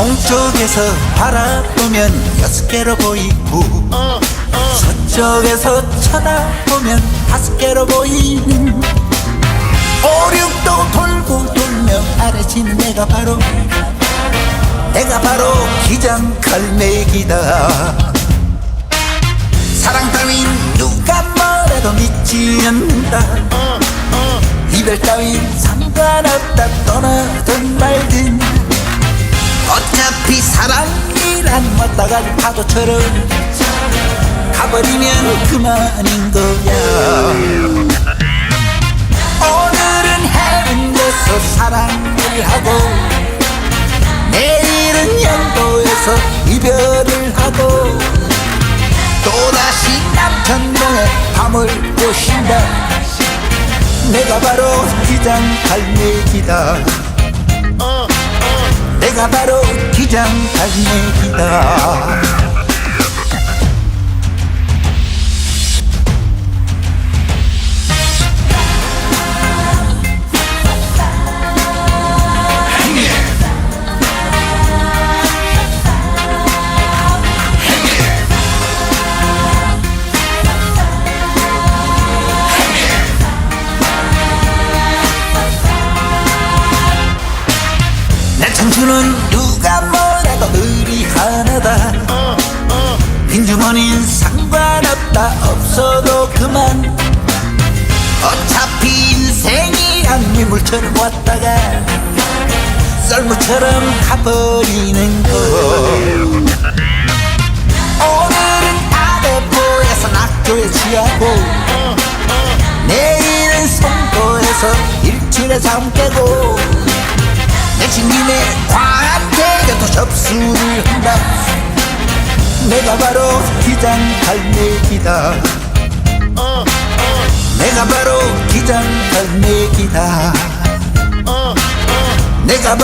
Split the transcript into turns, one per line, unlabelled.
북쪽에서 바라보면 여섯 개로 보이고 서쪽에서 쳐다보면 다섯 개로 보이는 오륙도 돌고 돌며 아래 지는 내가 바로 내가 바로 기장갈매기다. 사랑 따윈 누가 뭐래도 믿지 않는다. 이별 따윈 상관없다. 떠나든 말든 왔다갈 파도처럼 가버리면 그만인 거야. 오늘은 해운대에서 사랑을 하고 내일은 영도에서 이별을 하고 또다시 남천동에 밤을 보신다. 내가 바로 기장 갈매기다. 내가 바로 기장갈매기다. 내 청춘은 미물처럼 왔다가 썰물처럼 가버리는 거. 오늘은 아대포에서 낙조에 취하고 내일은 송도에서 일출에 잠 깨고 내친님의 과태료도 접수를 한다. 내가 바로 기장 갈매기다. 내가 바로 기장 갈매기다 내가